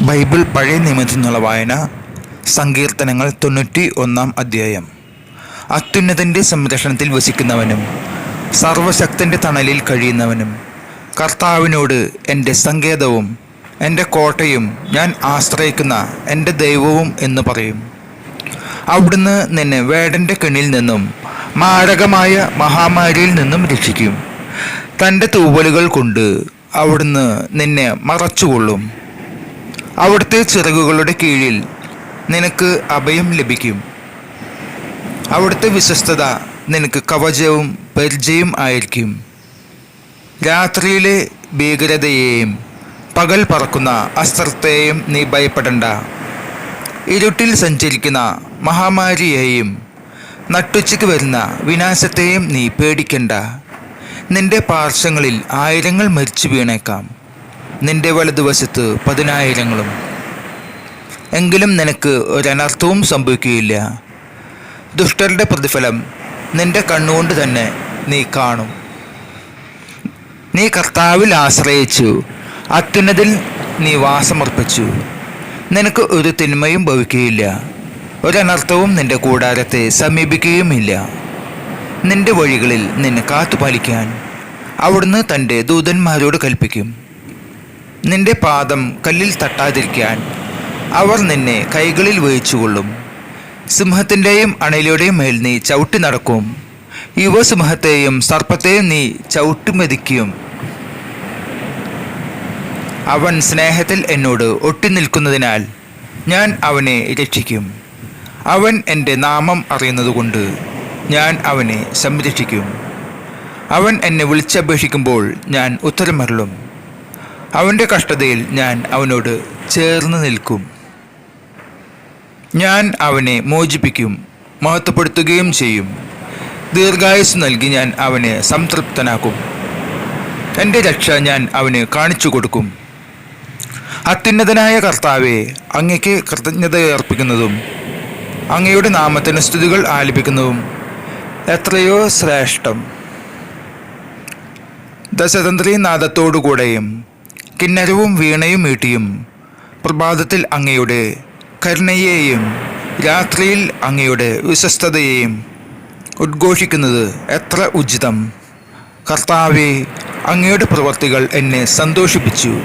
Bible പഴയ നിയമത്തിൽ നിന്നുള്ള വായന സങ്കീർത്തനങ്ങൾ തൊണ്ണൂറ്റി ഒന്നാം അധ്യായം. അത്യുന്നതന്റെ സംരക്ഷണത്തിൽ വസിക്കുന്നവനും സർവശക്തന്റെ തണലിൽ കഴിയുന്നവനും കർത്താവിനോട് എന്റെ സങ്കേതവും എന്റെ കോട്ടയും ഞാൻ ആശ്രയിക്കുന്ന എന്റെ ദൈവവും എന്ന് പറയും. അവിടുന്ന് നിന്നെ വേടന്റെ കെണിൽ നിന്നും മാരകമായ മഹാമാരിയിൽ നിന്നും രക്ഷിക്കും. തന്റെ തൂവലുകൾ കൊണ്ട് അവിടുന്ന് നിന്നെ മറച്ചുകൊള്ളും. അവിടുത്തെ ചിറകുകളുടെ കീഴിൽ നിനക്ക് അഭയം ലഭിക്കും. അവിടുത്തെ വിശ്വസ്തത നിനക്ക് കവചവും പരിചയം ആയിരിക്കും. രാത്രിയിലെ ഭീകരതയെയും പകൽ പറക്കുന്ന അസ്ത്രത്തെയും നീ ഭയപ്പെടണ്ട. ഇരുട്ടിൽ സഞ്ചരിക്കുന്ന മഹാമാരിയെയും നട്ടുച്ചയ്ക്ക് വരുന്ന വിനാശത്തെയും നീ പേടിക്കണ്ട. നിന്റെ പാർശ്വങ്ങളിൽ ആയിരങ്ങൾ മരിച്ചു വീണേക്കാം. നിന്റെ വലതുവശത്ത് പതിനായിരങ്ങളും. എങ്കിലും നിനക്ക് ഒരനർത്ഥവും സംഭവിക്കുകയില്ല. ദുഷ്ടരുടെ പ്രതിഫലം നിന്റെ കണ്ണുകൊണ്ട് തന്നെ നീ കാണും. നീ കർത്താവിൽ ആശ്രയിച്ചു. അത്യുന്നതിൽ നീ വാസമർപ്പിച്ചു. നിനക്ക് ഒരു തിന്മയും ഭവിക്കുകയില്ല. ഒരനർത്ഥവും നിന്റെ കൂടാരത്തെ സമീപിക്കുകയുമില്ല. നിന്റെ വഴികളിൽ നിന്നെ കാത്തുപാലിക്കാൻ അവിടുന്ന് തന്റെ ദൂതന്മാരോട് കൽപ്പിക്കും. നിന്റെ പാദം കല്ലിൽ തട്ടാതിരിക്കാൻ അവർ നിന്നെ കൈകളിൽ വഹിച്ചുകൊള്ളും സിംഹത്തിന്റെയും അണയിലൂടെയും മേൽ നീ ചവിട്ടി നടക്കും. യുവസിംഹത്തെയും സർപ്പത്തെയും നീ ചവിട്ടുമെതിക്കും അവൻ സ്നേഹത്തിൽ എന്നോട് ഒട്ടി നിൽക്കുന്നതിനാൽ ഞാൻ അവനെ രക്ഷിക്കും. അവൻ എന്റെ നാമം അറിയുന്നതുകൊണ്ട് ഞാൻ അവനെ സംരക്ഷിക്കും. അവൻ എന്നെ വിളിച്ചപേക്ഷിക്കുമ്പോൾ ഞാൻ ഉത്തരമരുളും. അവന്റെ കഷ്ടതയിൽ ഞാൻ അവനോട് ചേർന്ന് നിൽക്കും. ഞാൻ അവനെ മോചിപ്പിക്കും മഹത്വപ്പെടുത്തുകയും ചെയ്യും. ദീർഘായുസ് നൽകി ഞാൻ അവനെ സംതൃപ്തനാക്കും. എന്റെ രക്ഷ ഞാൻ അവന് കാണിച്ചു കൊടുക്കും. അത്യുന്നതനായ കർത്താവെ അങ്ങയ്ക്ക് കൃതജ്ഞത അർപ്പിക്കുന്നതും അങ്ങയുടെ നാമത്തിന് സ്തുതികൾ ആലപിക്കുന്നതും എത്രയോ ശ്രേഷ്ഠം. ദശതന്ത്രി നാദത്തോടുകൂടെയും കിന്നരവും വീണയും മീട്ടിയും പ്രഭാതത്തിൽ അങ്ങയുടെ കരുണയെയും രാത്രിയിൽ അങ്ങയുടെ വിശ്വസ്തതയെയും ഉദ്ഘോഷിക്കുന്നത് എത്ര ഉചിതം. കർത്താവെ അങ്ങയുടെ പ്രവർത്തികൾ എന്നെ സന്തോഷിപ്പിച്ചു.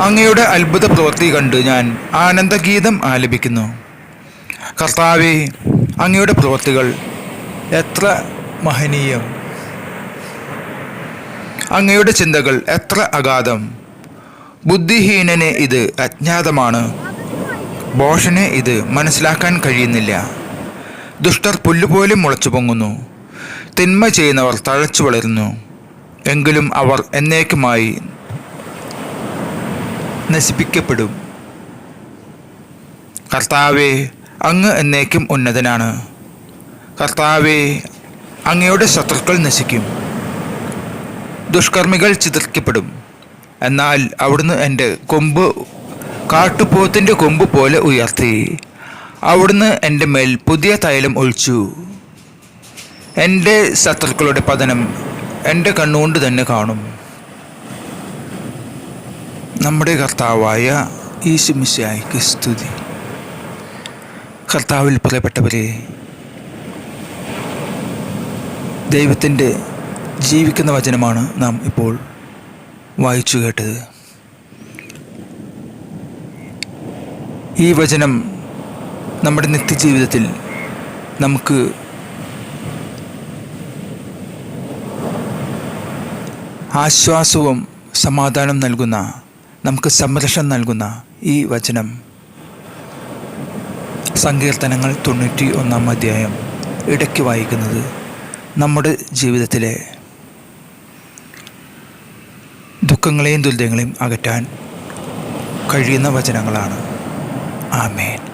അങ്ങയുടെ അത്ഭുത പ്രവൃത്തി കണ്ട് ഞാൻ ആനന്ദഗീതം ആലപിക്കുന്നു. കർത്താവെ അങ്ങയുടെ പ്രവൃത്തികൾ എത്ര മഹനീയം. അങ്ങയുടെ ചിന്തകൾ എത്ര അഗാധം. ബുദ്ധിഹീനന് ഇത് അജ്ഞാതമാണ്. ബോഷന് ഇത് മനസ്സിലാക്കാൻ കഴിയുന്നില്ല. ദുഷ്ടർ പുല്ലുപോലെ മുളച്ചു പൊങ്ങുന്നു. തിന്മ ചെയ്യുന്നവർ തഴച്ചു വളരുന്നു. എങ്കിലും അവർ എന്നേക്കുമായി നശിപ്പിക്കപ്പെടും. കർത്താവെ അങ്ങ് എന്നേക്കും ഉന്നതനാണ്. കർത്താവെ അങ്ങയുടെ ശത്രുക്കൾ നശിക്കും. ദുഷ്കർമ്മികൾ ചിതർക്കപ്പെടും എന്നാൽ അവിടുന്ന് എന്റെ കൊമ്പ് കാട്ടുപോത്തിന്റെ കൊമ്പ് പോലെ ഉയർത്തി. അവിടുന്ന് എന്റെ മേൽ പുതിയ തൈലം ഒഴിച്ചു. എന്റെ ശത്രുക്കളുടെ പതനം എന്റെ കണ്ണുകൊണ്ട് തന്നെ കാണും. നമ്മുടെ കർത്താവായ ഈശുമിശായിക്ക് സ്തുതി. കർത്താവിൽ പ്രിയപ്പെട്ടവരെ ദൈവത്തിന്റെ ജീവിക്കുന്ന വചനമാണ് നാം ഇപ്പോൾ വായിച്ചു കേട്ടത്. ഈ വചനം നമ്മുടെ നിത്യജീവിതത്തിൽ നമുക്ക് ആശ്വാസവും സമാധാനം നൽകുന്ന നമുക്ക് സംരക്ഷണം നൽകുന്ന ഈ വചനം. സങ്കീർത്തനങ്ങൾ തൊണ്ണൂറ്റി ഒന്നാം അധ്യായം ഇടയ്ക്ക് വായിക്കുന്നത് നമ്മുടെ ജീവിതത്തിലെ ദുഃഖങ്ങളെയും ദുരിതങ്ങളെയും അകറ്റാൻ കഴിയുന്ന വചനങ്ങളാണ്. ആമേൻ.